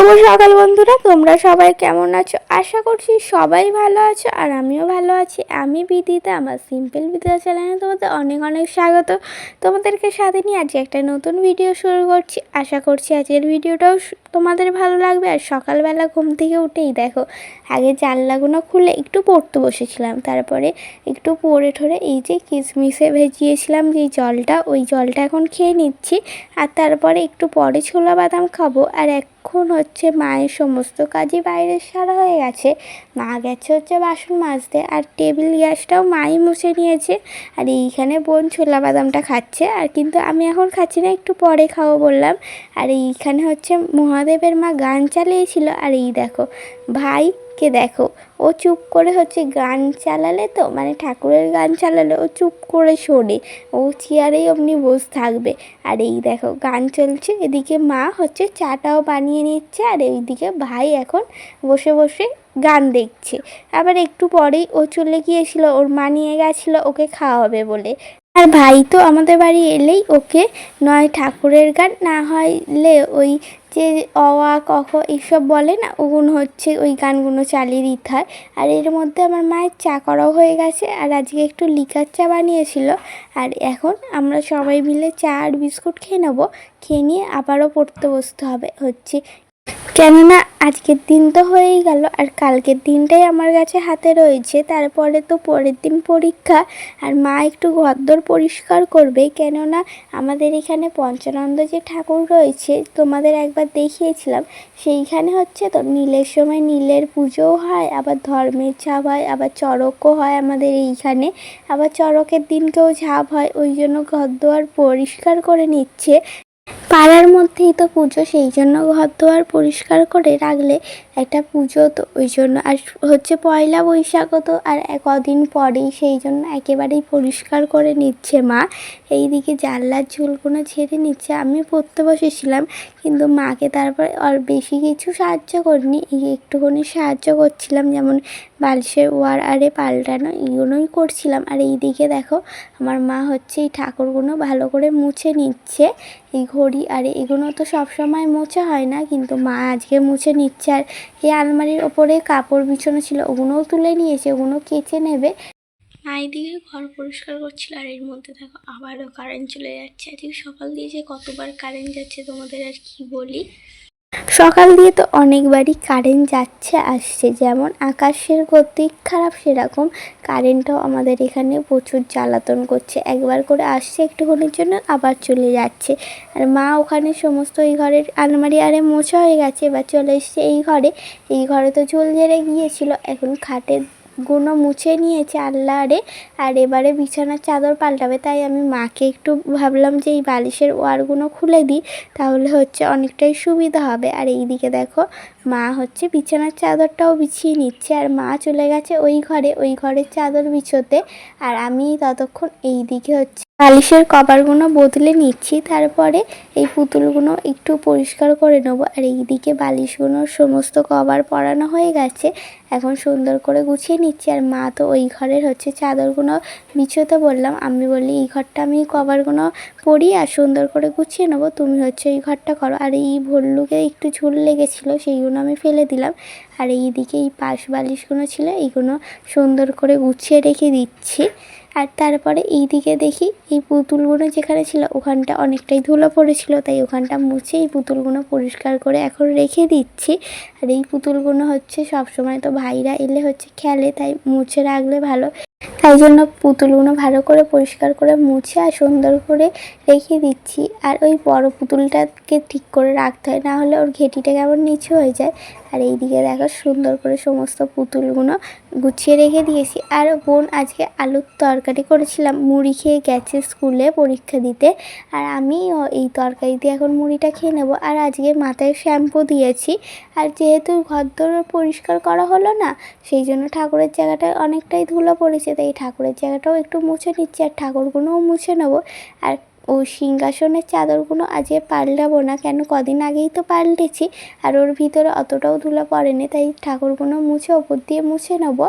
শুভ সকাল বন্ধুরা, তোমরা সবাই কেমন আছো? আশা করছি সবাই ভালো আছো আর আমিও ভালো আছি। আমি বিদিতা আমার সিম্পল বিদিতা চ্যানেলে তোমাদের অনেক অনেক স্বাগত। তোমাদেরকে সাথে নিয়ে আজকে একটা নতুন ভিডিও শুরু করছি। আশা করছি আজকের ভিডিওটাও তোমাদের ভালো লাগবে? আর সকালবেলা ঘুম থেকে উঠেই দেখো, আগে জানলাগুলো খুলে একটু পড়তে বসেছিলাম। তারপরে একটু পড়ে ঠরে এই যে কিশমিশে ভেজিয়েছিলাম যে জলটা, ওই জলটা এখন খেয়ে নিচ্ছি। আর তারপরে একটু পরে ছোলা বাদাম খাব। আর এখন হচ্ছে মায়ের সমস্ত কাজই বাইরে সারা হয়ে গেছে। মা গেছে হচ্ছে বাসন মাজতে, আর টেবিল গ্যাসটাও মাই মুছে নিয়েছে। আর এইখানে বোন ছোলা বাদামটা খাচ্ছে। আর কিন্তু আমি এখন খাচ্ছি না, একটু পরে খাব বললাম। আর এইখানে হচ্ছে মহাদেবের মা গান চালিয়েছিল, আর এই দেখো, ভাইকে দেখো, ও চুপ করে হচ্ছে গান চালালে তো মানে ঠাকুরের গান চালালে ও চুপ করে শোনে, ও চেয়ারেই অমনি বসে থাকবে। আর এই দেখো, গান চলছে, এদিকে মা হচ্ছে চাটাও বানিয়ে নিচ্ছে, আর এইদিকে ভাই এখন বসে বসে গান দেখছে। আবার একটু পরেই ও চলে গিয়েছিল, ওর মা নিয়ে গেছিল, ওকে খাওয়াবে বলে। আর ভাই তো আমাদের বাড়ি এলেই ওকে নয় ঠাকুরের গান, না হলে ওই যে অ, আ, ক, খ এইসব বলে না ওগুলো হচ্ছে ওই গানগুলো চালিয়ে দিতে হয়। আর এর মধ্যে আমার মায়ের চা করাও হয়ে গেছে, আর আজকে একটু লিকার চা বানিয়েছিল। আর এখন আমরা সবাই মিলে চা আর বিস্কুট খেয়ে নেব, খেয়ে নিয়ে আবারও পড়তে বসতে হবে। হচ্ছে কেননা আজকের দিন তো হয়েই গেল আর কালকের দিনটাই আমার কাছে হাতে রয়েছে। তারপরে তো পরের দিন পরীক্ষা আর মা একটু ঘরদোর পরিষ্কার করবে। কেননা আমাদের এখানে পঞ্চানন্দ যে ঠাকুর রয়েছে, তোমাদের একবার দেখিয়েছিলাম। সেইখানে হচ্ছে তো নীলের সময় নীলের পুজোও হয়, আবার ধর্মের ঝাপ হয়, আবার চড়কও হয় আমাদের এইখানে। আবার চড়কের দিনকেও ঝাপ হয়, ওই জন্য ঘরদোয়ার পরিষ্কার করে নিচ্ছে। পাড়ার মধ্যেই তো পুজো, সেই জন্য ঘর দুয়ার পরিষ্কার করে রাখলে একটা পুজো তো ওই জন্য। আর হচ্ছে পয়লা বৈশাখও তো আর কদিন পরেই সেই জন্য একেবারেই পরিষ্কার করে নিচ্ছে মা। এইদিকে জানলার ঝুলগুলো ছেড়ে নিচ্ছে। আমি পড়তে বসেছিলাম কিন্তু মাকে তারপরে আর বেশি কিছু সাহায্য করিনি। এই একটুখানি সাহায্য করছিলাম, যেমন বালিশের ওয়ার আরে পাল্টানো এগুলোই করছিলাম। আর এই দিকে দেখো, আমার মা হচ্ছে এই ঠাকুরগুলো ভালো করে মুছে নিচ্ছে। এই ঘড়ি আর এগুলো তো সব সময় মোছা হয় না, কিন্তু মা আজকে মুছে নিচ্ছে আর এই আলমারির ওপরে কাপড় বিছানো ছিল, ওগুলোও তুলে নিয়েছে, ওগুলো কেচে নেবে। মায়ের দিকে ঘর পরিষ্কার করছিল আর এর মধ্যে দেখো আবারও কারেন্ট চলে যাচ্ছে। আজকে সকাল দিয়ে যে কতবার কারেন্ট যাচ্ছে তোমাদের আর কি বলি? সকাল দিয়ে তো অনেকবারই কারেন্ট যাচ্ছে, আসছে। যেমন আকাশের গতি খারাপ, সেরকম কারেন্টও আমাদের এখানে প্রচুর জ্বালাতন করছে। একবার করে আসছে, একটুখানির জন্য আবার চলে যাচ্ছে। আর মা ওখানে সমস্ত এই ঘরের আলমারি আরে মোছা হয়ে গেছে, এবার চলে এসছে এই ঘরে। এই ঘরে তো জল জেরে গিয়েছিল, এখন খাটের গুলো মুছে নিয়েছে আল্লাহরে। আর এবারে বিছানার চাদর পাল্টাবে, তাই আমি মাকে একটু ভাবলাম যে এই বালিশের ওয়ারগুলো খুলে দিই, তাহলে হচ্ছে অনেকটাই সুবিধা হবে। আর এইদিকে দেখো, মা হচ্ছে বিছানার চাদরটাও বিছিয়ে নিচ্ছে, আর মা চলে গেছে ওই ঘরে, ওই ঘরের চাদর বিছোতে। আর আমি ততক্ষণ এই দিকে হচ্ছে বালিশের কভারগুলো বদলে নিচ্ছি, তারপরে এই পুতুলগুলো একটু পরিষ্কার করে নেব। আর এইদিকে বালিশগুলোর সমস্ত কভার পরানো হয়ে গেছে, এখন সুন্দর করে গুছিয়ে নিচ্ছি। আর মা তো ওই ঘরের হচ্ছে চাদরগুলো বিছোতে বললাম, আমি বলি এই ঘরটা আমি কভারগুলো পরি আর সুন্দর করে গুছিয়ে নেব, তুমি হচ্ছে এই ঘরটা করো। আর এই ভল্লুকে একটু ঝুল লেগেছিলো, সেইগুলো আমি ফেলে দিলাম। আর এইদিকে এই পাশ বালিশগুলো ছিল, এইগুলো সুন্দর করে গুছিয়ে রেখে দিচ্ছি। আর তারপরে এই দিকে দেখি এই পুতুলগুলো যেখানে ছিল ওখানটা অনেকটাই ধুলো পড়েছিল, তাই ওখানটা মুছে এই পুতুলগুলো পরিষ্কার করে এখন রেখে দিচ্ছি। আর এই পুতুলগুলো হচ্ছে সবসময় তো ভাইরা এলে হচ্ছে খেলে, তাই মুছে রাখলে ভালো। তাই জন্য পুতুলগুলো ভালো করে পরিষ্কার করে মুছে আর সুন্দর করে রেখে দিচ্ছি। আর ওই বড় পুতুলটাকে ঠিক করে রাখতে হয়, না হলে ওর ঘেটিটা কেমন নিচু হয়ে যায়। আর এইদিকে দেখো সুন্দর করে সমস্ত পুতুলগুলো গুছিয়ে রেখে দিয়েছি। আর বোন আজকে আলুর তরকারি করেছিলাম, মুড়ি খেয়ে গেছে স্কুলে পরীক্ষা দিতে। আর আমি এই তরকারি দিয়ে এখন মুড়িটা খেয়ে নেব। আর আজকে মাথায় শ্যাম্পু দিয়েছি। আর যেহেতু ঘরদোর পরিষ্কার করা হলো না, সেই জন্য ঠাকুরের জায়গাটায় অনেকটাই ধুলো পড়েছে, তাই ঠাকুরের জায়গাটাও একটু মুছে নিচ্ছি আর ঠাকুরগুলোও মুছে নেব। আর ও সিংহাসনের চাদরগুলো আজকে পাল্টাবো না, কেন কদিন আগেই তো পাল্টেছি আর ওর ভিতরে অতটাও ধুলো পড়েনি, তাই ঠাকুরগুলো মুছে ওপর দিয়ে মুছে নেব।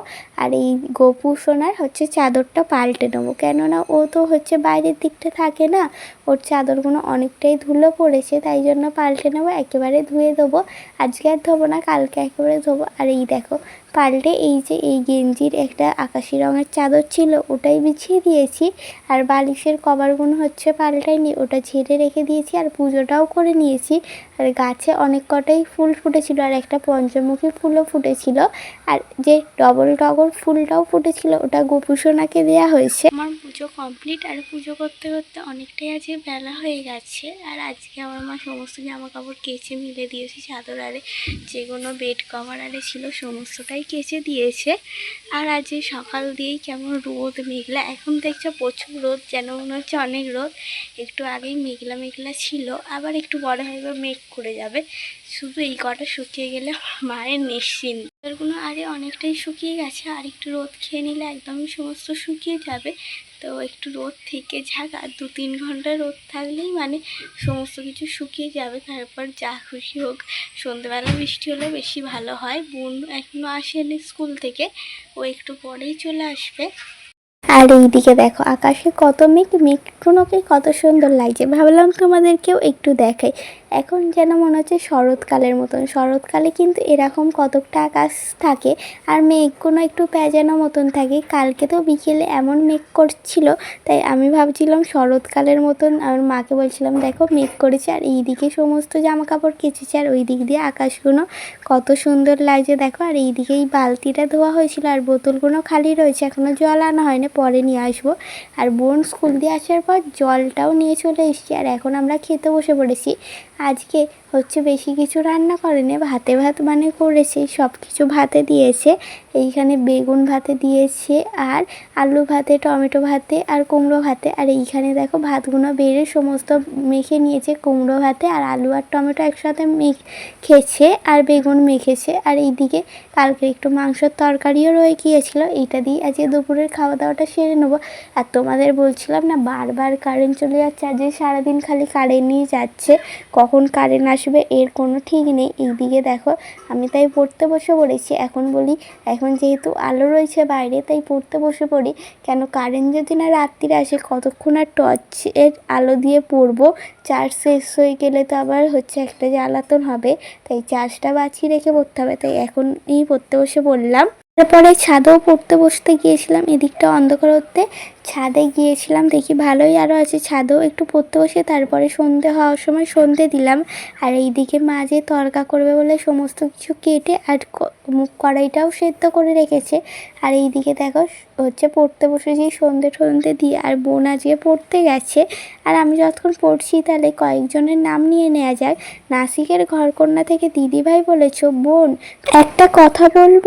আর এই গোপু সোনার হচ্ছে চাদরটা পাল্টে নেব, কেননা ও তো হচ্ছে বাইরের দিকটা থাকে না, ওর চাদরগুলো অনেকটাই ধুলো পড়েছে, তাই জন্য পাল্টে নেব, একেবারে ধুয়ে দেবো। আজকে আর ধোবো না, কালকে একেবারে ধোবো। আর এই দেখো পাল্টে এই যে এই গেঞ্জির একটা আকাশি রঙের চাদর ছিল, ওটাই বিছিয়ে দিয়েছি। আর বালিশের কভারগুলো হচ্ছে পাল্টাইনি ওটা ঝেড়ে রেখে দিয়েছি আর পুজোটাও করে নিয়েছি। আর গাছে অনেক কটাই ফুল ফুটেছিল আর একটা পঞ্চমুখী ফুলও ফুটেছিল। আর যে ডবল টগর ফুলটাও ফুটেছিল, ওটা গোপুসোনাকে দেওয়া হয়েছে। আমার পুজো কমপ্লিট আর পুজো করতে করতে অনেকটাই আজকে বেলা হয়ে গেছে। আর আজকে আমার মা সমস্ত জামা কাপড় কেচে মিলে দিয়েছি চাদর আরে, যেগুলো বেড কভার আরে ছিল, সমস্তটাই কেচে দিয়েছে। আর আজ সকাল দিয়েই কেমন রোদ, মেঘলা। এখন দেখছ প্রচুর রোদ, যেন মনে হচ্ছে অনেক রোদ। একটু আগেই মেঘলা মেঘলা ছিল। আবার একটু বড় হয়ে মেঘ করে যাবে। শুধু এই কটা শুকিয়ে গেলে মায়ের নিশ্চিন্ত। এগুলো আরে অনেকটাই শুকিয়ে গেছে, আর একটু রোদ খেয়ে নিলে একদমই সমস্ত শুকিয়ে যাবে। তো একটু রোদ থেকে যাক, আর দু তিন ঘণ্টা রোদ থাকলেই মানে সমস্ত কিছু শুকিয়ে যাবে। তারপর যা খুশি হোক সন্ধ্যেবেলা বৃষ্টি হলে বেশি ভালো হয়। বোন এখনও আসেনি স্কুল থেকে, ও একটু পরেই চলে আসবে। আর এইদিকে দেখো, আকাশে কত মেঘ মেঘগুলোকে কত সুন্দর লাগছে। ভাবলাম তোমাদেরকেও একটু দেখাই। এখন যেন মনে হচ্ছে শরৎকালের মতন। শরৎকালে কিন্তু এরকম কতকটা আকাশ থাকে আর মেঘগুলো একটু প্যাজানো মতন থাকে। কালকে তো বিকেলে এমন মেঘ করছিল, তাই আমি ভাবছিলাম শরৎকালের মতন আমার মাকে বলছিলাম, দেখো মেঘ করেছে আর এইদিকে সমস্ত জামা কাপড় কেচেছে আর ওই দিক দিয়ে আকাশগুলো কত সুন্দর লাগছে দেখো। আর এইদিকে এই বালতিটা ধোয়া হয়েছিল আর বোতলগুলো খালি রয়েছে এখনও জল আনা হয়নি, পরে নিয়ে আসব। আর বোন স্কুল দিয়ে আসার পর জলটাও নিয়ে চলে এসেছি, আর এখন আমরা খেতে বসে পড়েছি। আজকে হচ্ছে বেশি কিছু রান্না করেনি, ভাতে ভাত মানে করেছে সব কিছু ভাতে দিয়েছে। এইখানে বেগুন ভাতে দিয়েছে আর আলু ভাতে, টমেটো ভাতে আর কুমড়ো ভাতে। আর এইখানে দেখো ভাতগুলো বেড়ে সমস্ত মেখে নিয়েছে, কুমড়ো ভাতে আর আলু আর টমেটো একসাথে মেখেছে আর বেগুন মেখেছে। আর এইদিকে কালকে একটু মাংসর তরকারিও রয়ে গিয়েছিল। এইটা দিয়ে আজকে দুপুরের খাওয়া দাওয়াটা সেরে নেব। আর তোমাদের বলছিলাম না, বারবার কারেন্ট চলে যাচ্ছে, আজকে সারাদিন খালি কারেন্ট নিয়ে যাচ্ছে। কখন কারেন্ট আসবে এর কোনো ঠিক নেই। এইদিকে দেখো, আমি তাই পড়তে বসে পড়েছি। এখন বলি, এখন যেহেতু আলো রয়েছে বাইরে, তাই পড়তে বসে পড়ি। কেন কারেন্ট যদি না রাত্রিরে আসে, কতক্ষণ আর টর্চের আলো দিয়ে পড়ব? চার্জ শেষ হয়ে গেলে তো আবার হচ্ছে একটা জ্বালাতন হবে। তাই চার্জটা বাঁচিয়ে রেখে পড়তে হবে। তাই এখন এই পড়তে বসে পড়লাম তারপরে ছাদেও পড়তে বসতে গিয়েছিলাম এদিকটা অন্ধকার হতে। ছাদে গিয়েছিলাম, দেখি ভালোই আরও আছে। ছাদেও একটু পড়তে বসে, তারপরে সন্ধে হওয়ার সময় সন্ধে দিলাম। আর এইদিকে মাঝে তরকা করবে বলে সমস্ত কিছু কেটে আর মুখ কড়াইটাও সেদ্ধ করে রেখেছে। আর এইদিকে দেখো, হচ্ছে পড়তে বসেছি সন্ধে সন্ধে দিয়ে আর বোন আজকে পড়তে গেছে। আর আমি যতক্ষণ পড়ছি তাহলে কয়েকজনের নাম নিয়ে নেওয়া যাক নাসিকের ঘরকন্যা থেকে দিদিভাই বলেছ, বোন, একটা কথা বলব?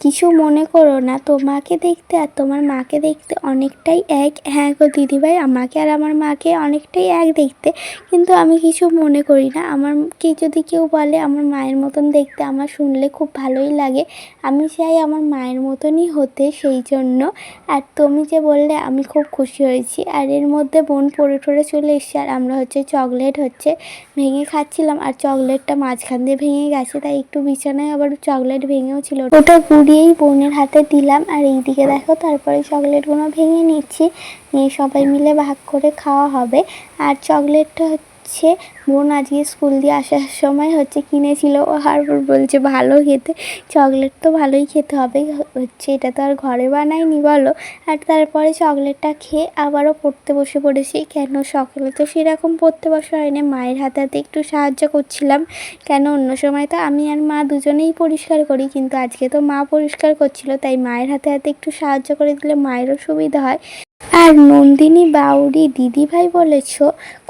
কিছু মনে করো না, তোমাকে দেখতে আর তোমার মাকে দেখতে অনেকটাই এক। হ্যাঁ গো দিদিভাই, আমাকে আর আমার মাকে অনেকটাই এক দেখতে, কিন্তু আমি কিছু মনে করি না। আমার আমারকে যদি কেউ বলে আমার মায়ের মতন দেখতে, আমার শুনলে খুব ভালোই লাগে। আমি চাই আমার মায়ের মতনই হতে সেই জন্য। আর তুমি যে বললে, আমি খুব খুশি হয়েছি। আর এর মধ্যে বোন পড়ে টরে চলে এসছে, আর আমরা হচ্ছে চকলেট হচ্ছে ভেঙে খাচ্ছিলাম। আর চকলেটটা মাঝখান দিয়ে ভেঙে গেছে, তাই একটু বিছানায় আবার চকলেট ভেঙেও ছিল। ওটা গুড়িয়েই বোনের হাতে দিলাম। আর এইদিকে দেখো, তারপরে চকলেটগুলো ভেঙে নিচ্ছি। নিয়ে সবাই মিলে ভাগ করে খাওয়া হবে। আর চকলেটটা হচ্ছে। বোন আজকে স্কুল দিয়ে আসার সময় হচ্ছে কিনেছিল আর বলছে, ভালো খেতে, চকলেট তো ভালোই খেতে হবে। হচ্ছে এটা তো আর ঘরে বানাইনি বলো। আর তারপরে চকলেটটা খেয়ে আবারও পড়তে বসে পড়েছি। কেন সকালে তো সেরকম পড়তে বসা হয়নি মায়ের হাতে হাতে একটু সাহায্য করছিলাম। কেন অন্য সময় তো আমি আর মা দুজনেই পরিষ্কার করি, কিন্তু আজকে তো মা পরিষ্কার করছিল, তাই মায়ের হাতে হাতে একটু সাহায্য করে দিলে মায়েরও সুবিধা হয়। আর নন্দিনী বাউরি দিদিভাই বলেছ,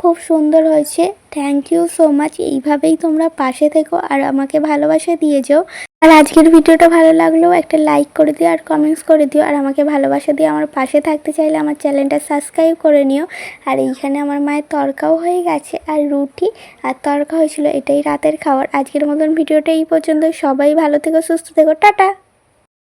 খুব সুন্দর হয়েছে। থ্যাংক ইউ সো মাচ এইভাবেই তোমরা পাশে থেকো আর আমাকে ভালোবাসা দিয়ে যাও। আর আজকের ভিডিওটা ভালো লাগলেও একটা লাইক করে দিও আর কমেন্টস করে দিও। আর আমাকে ভালোবাসা দিয়ে আমার পাশে থাকতে চাইলে আমার চ্যানেলটা সাবস্ক্রাইব করে নিও। আর এইখানে আমার মায়ের তরকাও হয়ে গেছে আর রুটি আর তরকা হয়েছিল এটাই রাতের খাবার। আজকের মতন ভিডিওটা এই পর্যন্ত সবাই ভালো থেকো, সুস্থ থেকো। টাটা!